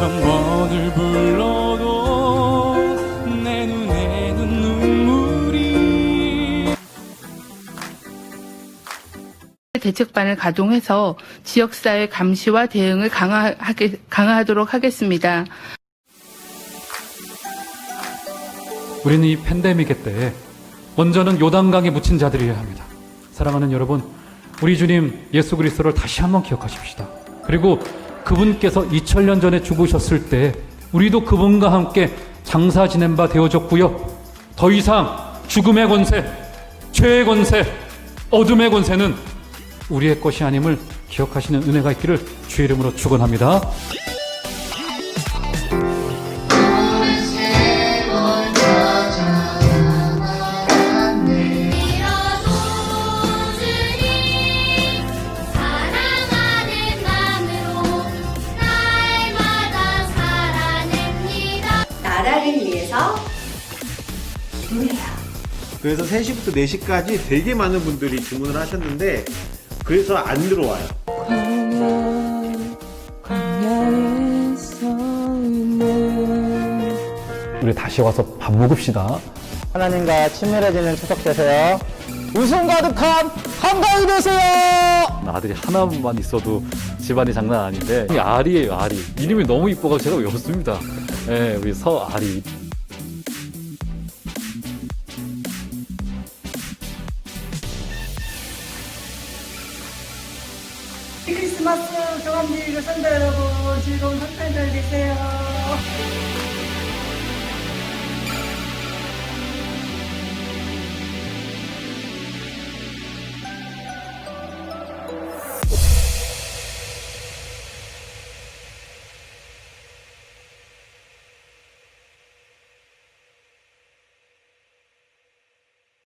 천 번을 불러도 내 눈에는 눈물이 대책반을 가동해서 지역사회 감시와 대응을 강화하게, 강화하도록 하겠습니다. 우리는 이 팬데믹의 때에 먼저는 요단강에 묻힌 자들이어야 합니다. 사랑하는 여러분, 우리 주님 예수 그리스도를 다시 한번 기억하십시다. 그리고 그분께서 2000년 전에 죽으셨을 때 우리도 그분과 함께 장사 지낸 바 되어졌고요. 더 이상 죽음의 권세, 죄의 권세, 어둠의 권세는 우리의 것이 아님을 기억하시는 은혜가 있기를 주의 이름으로 축원합니다. 나라를 위해서 기도해요. 그래서 3시부터 4시까지 되게 많은 분들이 주문을 하셨는데 그래서 안 들어와요. 우리 다시 와서 밥 먹읍시다. 하나님과 친밀해지는 추석 되세요. 웃음 가득한 한가위 되세요. 아들이 하나만 있어도 집안이 장난 아닌데 이 아리예요 아리 이름이 너무 이뻐서 제가 외웠습니다 예 우리 서아리 크리스마스 교감드리고 성도 여러분 즐거운 성탄절 되세요.